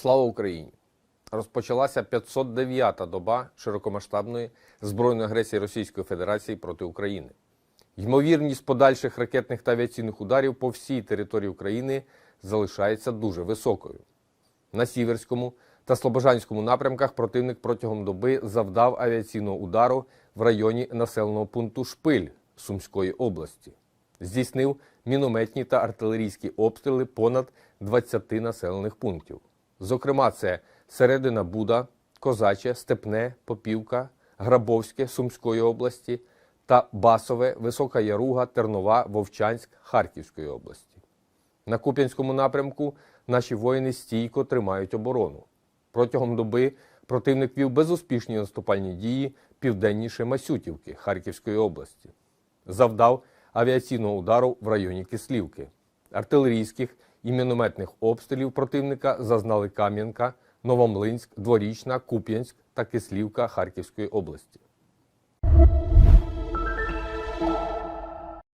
Слава Україні! Розпочалася 509-та доба широкомасштабної збройної агресії Російської Федерації проти України. Ймовірність подальших ракетних та авіаційних ударів по всій території України залишається дуже високою. На Сіверському та Слобожанському напрямках противник протягом доби завдав авіаційного удару в районі населеного пункту Шпиль Сумської області. Здійснив мінометні та артилерійські обстріли понад 20 населених пунктів. Зокрема, це Середина Буда, Козаче, Степне, Попівка, Грабовське Сумської області та Басове, Висока Яруга, Тернова, Вовчанськ Харківської області. На Куп'янському напрямку наші воїни стійко тримають оборону. Протягом доби противник вів безуспішні наступальні дії південніше Масютівки Харківської області. Завдав авіаційного удару в районі Кислівки. Артилерійських і мінометних обстрілів противника зазнали Кам'янка, Новомлинськ, Дворічна, Куп'янськ та Кислівка Харківської області.